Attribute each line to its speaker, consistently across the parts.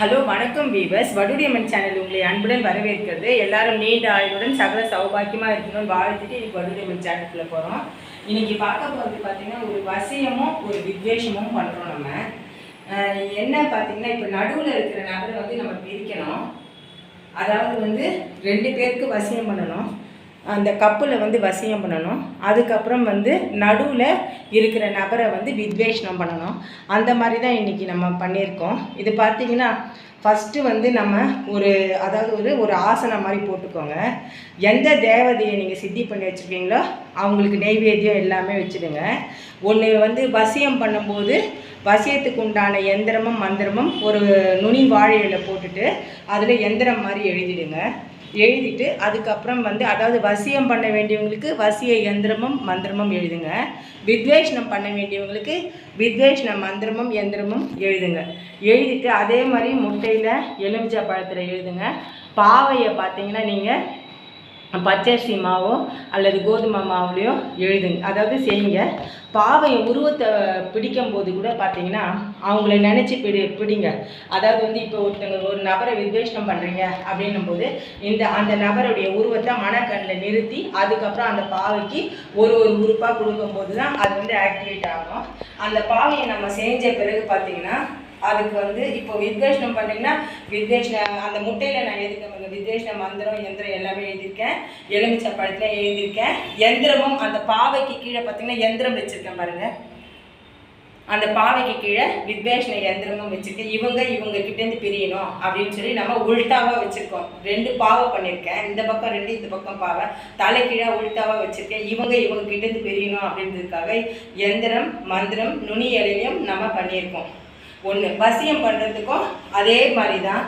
Speaker 1: Hello வணக்கம் viewers. வடுடியம்மன் channel உங்களை அன்புடன் வரவேற்கிறது. எல்லாரும் நீண்ட ஆயுளுடன் சகல சௌபாக்கியமாக இருக்கணும்னு வாழ்த்துட்டு இன்னைக்கு வடுடியம்மன் சேனலுக்குள்ள போகிறோம் இன்னைக்கு பார்க்க போகிறது பார்த்தீங்கன்னா ஒரு வசியமும் ஒரு வித்வேஷமும் பண்ணுறோம் நம்ம. என்ன பார்த்தீங்கன்னா இப்போ நடுவில் இருக்கிற நபரை வந்து நம்ம பிரிக்கணும். அதாவது வந்து ரெண்டு பேருக்கு வசியம் பண்ணணும். அந்த கப்பில் வந்து வசியம் பண்ணணும். அதுக்கப்புறம் வந்து நடுவில் இருக்கிற நபரை வந்து வித்வேஷனம் பண்ணணும். அந்த மாதிரி தான் இன்றைக்கி நம்ம பண்ணியிருக்கோம். இது பார்த்தீங்கன்னா ஃபஸ்ட்டு வந்து நம்ம ஒரு அதாவது ஒரு ஒரு ஆசனம் மாதிரி போட்டுக்கோங்க. எந்த தேவதையை நீங்கள் சித்தி பண்ணி வச்சுருக்கீங்களோ அவங்களுக்கு நெய்வேத்தியம் எல்லாமே வச்சுடுங்க. ஒன்று வந்து வசியம் பண்ணும்போது வசியத்துக்கு உண்டான எந்திரமும் மந்திரமும் ஒரு நுனி வாழையில போட்டுட்டு அதில் எந்திரம் மாதிரி எழுதிடுங்க. எழுதிட்டு அதுக்கப்புறம் வந்து அதாவது வசியம் பண்ண வேண்டியவங்களுக்கு வசிய எந்திரமும் மந்திரமும் எழுதுங்க. வித்வேஷனம் பண்ண வேண்டியவங்களுக்கு வித்வேஷன மந்திரமும் எந்திரமும் எழுதுங்க. எழுதிட்டு அதே மாதிரி முட்டையில் எலுமிச்சை பழத்தில் எழுதுங்க. பாவையை பார்த்தீங்கன்னா நீங்கள் பச்சரிசி மாவோ அல்லது கோதுமை மாவுலையோ எழுதுங்க. அதாவது செய்யுங்க. பாவை உருவத்தை பிடிக்கும் போது கூட பார்த்தீங்கன்னா அவங்கள நினச்சி பிடி பிடிங்க. அதாவது வந்து இப்போ ஒருத்தங்க ஒரு நபரை வித்வேஷனம் பண்ணுறீங்க அப்படின்னும் போது இந்த அந்த நபருடைய உருவத்தை மனக்கண்ணில் நிறுத்தி அதுக்கப்புறம் அந்த பாவைக்கு ஒரு ஒரு உறுப்பாக கொடுக்கும்போது தான் அது வந்து ஆக்டிவேட் ஆகும். அந்த பாவையை நம்ம செஞ்ச பிறகு பார்த்தீங்கன்னா அதுக்கு வந்து இப்போ வித்வேஷனம் பண்ணிங்கன்னா வித்வேஷன அந்த முட்டையில் நான் எழுதிருக்கேன் வித்வேஷன மந்திரம் எந்திரம் எல்லாமே எழுதியிருக்கேன். எலுமிச்சை பழத்தில் எழுதியிருக்கேன். எந்திரமும் அந்த பாவைக்கு கீழே பார்த்தீங்கன்னா எந்திரம் வச்சுருக்கேன் பாருங்க. அந்த பாவைக்கு கீழே வித்வேஷன எந்திரமும் வச்சுருக்கேன். இவங்க இவங்க கிட்டேருந்து பிரியணும் அப்படின்னு சொல்லி நம்ம உல்டாவாக வச்சுருக்கோம். ரெண்டு பாவை பண்ணியிருக்கேன். இந்த பக்கம் ரெண்டு இந்த பக்கம் பாவை. தலை கீழே உல்டாவாக வச்சுருக்கேன். இவங்க இவங்க கிட்டேருந்து பிரியணும் அப்படின்றதுக்காக எந்திரம் மந்திரம் நுனி இலையிலையும் நம்ம பண்ணியிருக்கோம். ஒன்று வசியம் பண்ணுறதுக்கும் அதே மாதிரி தான்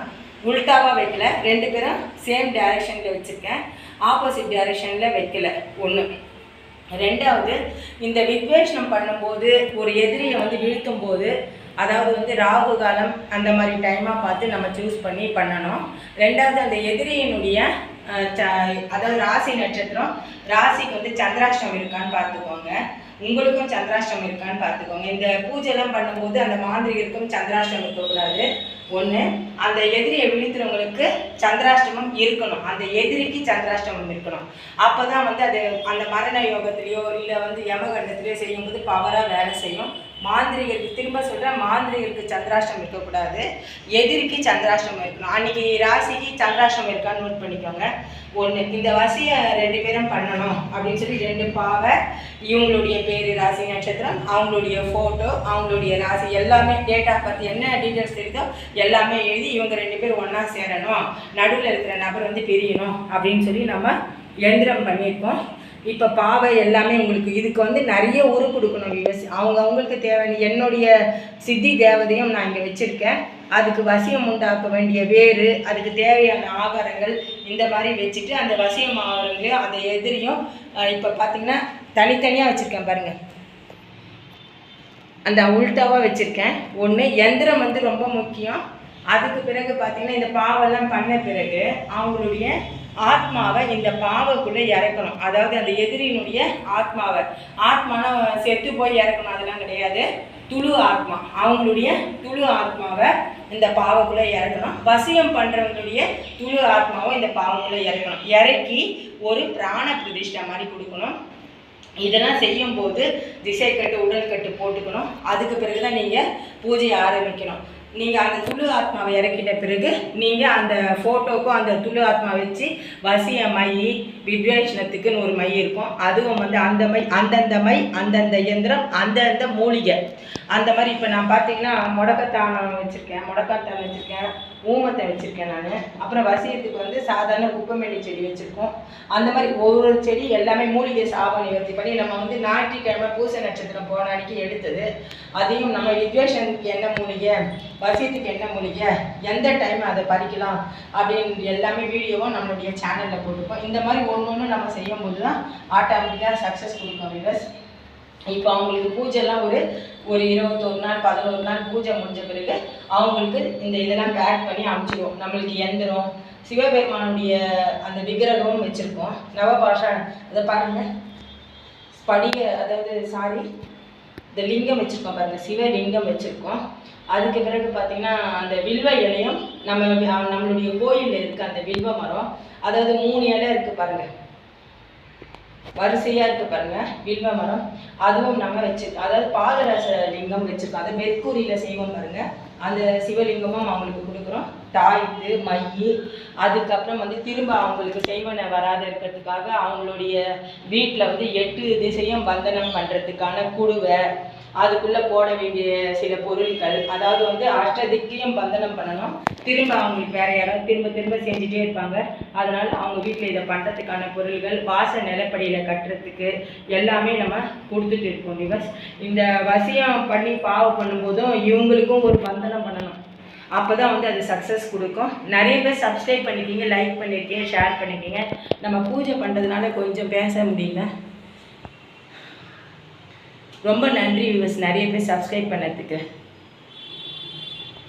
Speaker 1: உல்டாவாக வைக்கல. ரெண்டு பேரும் சேம் டைரெக்ஷனில் வச்சுருக்கேன். ஆப்போசிட் டைரெக்ஷனில் வைக்கல. ஒன்று ரெண்டாவது இந்த வித்வேஷனம் பண்ணும்போது ஒரு எதிரியை வந்து வீழ்த்தும் போது அதாவது வந்து ராகு காலம் அந்த மாதிரி டைமாக பார்த்து நம்ம சூஸ் பண்ணி பண்ணணும். ரெண்டாவது அந்த எதிரியினுடைய அதாவது ராசி நட்சத்திரம் ராசிக்கு வந்து சந்திராஷ்டம் இருக்கான்னு பார்த்துக்கோங்க. உங்களுக்கும் சந்திராஷ்டம் இருக்கான்னு பார்த்துக்கோங்க. இந்த பூஜைலாம் பண்ணும்போது அந்த மாந்திரிகருக்கும் சந்திராஷ்டம் இருக்கக்கூடாது. ஒன்று அந்த எதிரியை வீழ்த்துறவங்களுக்கு சந்திராஷ்டமம் இருக்கணும். அந்த எதிரிக்கு சந்திராஷ்டமம் இருக்கணும். அப்போ தான் வந்து அது அந்த மரண யோகத்திலேயோ இல்லை வந்து யமகண்டத்திலேயோ செய்யும்போது பவராக வேலை செய்யும். மாந்திரிகருக்கு திரும்ப சொல்கிறேன் மாந்திரிகருக்கு சந்திராஷ்டம் இருக்கக்கூடாது. எதிரிக்கு சந்திராஷ்டம் இருக்கணும். அன்றைக்கி ராசிக்கு சந்திராஷ்டம் இருக்கான்னு நோட் பண்ணிக்கோங்க. ஒன்று இந்த வசியை ரெண்டு பேரும் பண்ணணும் அப்படின்னு சொல்லி ரெண்டு பாவை இவங்களுடைய பேர் ராசி நட்சத்திரம் அவங்களுடைய ஃபோட்டோ அவங்களுடைய ராசி எல்லாமே டேட் ஆஃப் பர்த் என்ன டீட்டெயில்ஸ் தெரியுதோ எல்லாமே எழுதி இவங்க ரெண்டு பேரும் ஒன்றா சேரணும். நடுவில் இருக்கிற நபர் வந்து பிரியணும் அப்படின்னு சொல்லி நம்ம எந்திரம் பண்ணியிருக்கோம். இப்போ பாவை எல்லாமே உங்களுக்கு இதுக்கு வந்து நிறைய உரு கொடுக்கணும் விவசி அவங்க அவங்களுக்கு தேவையான என்னுடைய சித்தி தேவதையும் நான் இங்கே வச்சுருக்கேன். அதுக்கு வசியம் உண்டாக்க வேண்டிய வேறு அதுக்கு தேவையான ஆகாரங்கள் இந்த மாதிரி வச்சுட்டு அந்த வசியம் ஆகாரங்களையும் அந்த எதிரியும் இப்போ பார்த்திங்கன்னா தனித்தனியாக வச்சுருக்கேன் பாருங்கள் அந்த உல்டாவாக வச்சுருக்கேன். ஒன்று எந்திரம் வந்து ரொம்ப முக்கியம். அதுக்கு பிறகு பார்த்தீங்கன்னா இந்த பாவெல்லாம் பண்ண பிறகு அவங்களுடைய ஆத்மாவை இந்த பாவைக்குள்ளே இறக்கணும். அதாவது அந்த எதிரியினுடைய ஆத்மாவை. ஆத்மானா செத்து போய் இறக்கணும். அதெல்லாம் கிடையாது. துளு ஆத்மா. அவங்களுடைய துளு ஆத்மாவை இந்த பாவக்குள்ளே இறக்கணும். வசியம் பண்ணுறவங்களுடைய துளு ஆத்மாவை இந்த பாவக்குள்ளே இறக்கணும். இறக்கி ஒரு பிராண பிரதிஷ்டை மாதிரி கொடுக்கணும். இதெல்லாம் செய்யும்போது திசை கட்டு உடல் கட்டு போட்டுக்கணும். அதுக்கு பிறகு தான் நீங்கள் பூஜையை ஆரம்பிக்கணும். நீங்கள் அந்த துளு ஆத்மாவை இறக்கிட்ட பிறகு நீங்கள் அந்த ஃபோட்டோக்கும் அந்த துளு ஆத்மா வச்சு வசிய மை வித்வேஷனத்துக்குன்னு ஒரு மை இருக்கும். அதுவும் வந்து அந்த மை அந்தந்த மை அந்தந்த இயந்திரம் அந்தந்த மூலிகை. அந்த மாதிரி இப்போ நான் பார்த்தீங்கன்னா முடக்கத்தானம் வச்சுருக்கேன் முடக்கத்தான் வச்சுருக்கேன். ஊமத்தை வச்சுருக்கேன் நான். அப்புறம் வசியத்துக்கு வந்து சாதாரண குப்பமேனி செடி வச்சுருக்கோம். அந்த மாதிரி ஒவ்வொரு செடி எல்லாமே மூலிகை சாபம் நிவர்த்தி பண்ணி நம்ம வந்து ஞாயிற்றுக்கிழமை பூச நட்சத்திரம் போன அன்னைக்கு எடுத்தது. அதையும் நம்ம வித்வேஷனுக்கு என்ன மூலிகை வசியத்துக்கு என்ன மூலிகை எந்த டைம் அதை பறிக்கலாம் அப்படின்னு எல்லாமே வீடியோவும் நம்மளுடைய சேனலில் போட்டிருக்கோம். இந்த மாதிரி ஒன்று ஒன்று நம்ம செய்யும்போது தான் ஆட்டோமேட்டிக்காக சக்ஸஸ் கொடுக்கும் விவஸ் இப்போ அவங்களுக்கு பூஜைலாம் ஒரு ஒரு இருபத்தொரு நாள் பதினோரு நாள் பூஜை முடிஞ்ச பிறகு அவங்களுக்கு இந்த இதெல்லாம் பேக் பண்ணி அனுப்பிச்சிடுவோம் நம்மளுக்கு எந்திரம் சிவபெருமானுடைய அந்த விக்கிரகமும் வச்சுருக்கோம். நவபாஷா அதை பாருங்கள் ஸ்படிக அதாவது சாரி இந்த லிங்கம் வச்சுருக்கோம் பாருங்கள் சிவலிங்கம் வச்சுருக்கோம். அதுக்கு பிறகு பார்த்திங்கன்னா அந்த வில்வ இலையும் நம்ம நம்மளுடைய கோயிலில் இருக்க அந்த வில்வ மரம் அதாவது மூணு இலை இருக்குது பாருங்கள் வரிசையாக இருக்குது பாருங்கள் வில்வ மரம். அதுவும் நம்ம வச்சுருக்கோம் அதாவது பாதரச லிங்கம் வச்சுருக்கோம். அதை மெர்க்கூரியில் செய்வோம் பாருங்கள் அந்த சிவலிங்கமும் அவங்களுக்கு கொடுக்குறோம். தாய்த்து மை அதுக்கப்புறம் வந்து திரும்ப அவங்களுக்கு செய்வனை வராத இருக்கிறதுக்காக அவங்களுடைய வீட்டில் வந்து எட்டு திசையும் பந்தனம் பண்ணுறதுக்கான குடுவை. அதுக்குள்ளே போட வேண்டிய சில பொருட்கள் அதாவது வந்து அஷ்டதிக்கையும் பந்தனம் பண்ணணும். திரும்ப அவங்களுக்கு வேறு யாராவது திரும்ப திரும்ப செஞ்சுட்டே இருப்பாங்க. அதனால் அவங்க வீட்டில் இதை பண்ணுறதுக்கான பொருள்கள் வாச நிலப்படியில் கட்டுறதுக்கு எல்லாமே நம்ம கொடுத்துட்டு இருக்கோம் விவஸ் இந்த வசியம் பண்ணி பாவம் பண்ணும்போதும் இவங்களுக்கும் ஒரு பந்தனம் பண்ணணும். அப்போ தான் வந்து அது சக்ஸஸ் கொடுக்கும். நிறைய பேர் சப்ஸ்கிரைப் பண்ணிக்கிங்க லைக் பண்ணியிருக்கீங்க ஷேர் பண்ணியிருக்கீங்க நம்ம பூஜை பண்ணுறதுனால கொஞ்சம் பேச முடியல. ரொம்ப நன்றி விவஸ் நிறைய பேர் சப்ஸ்கிரைப் பண்ணதுக்கு.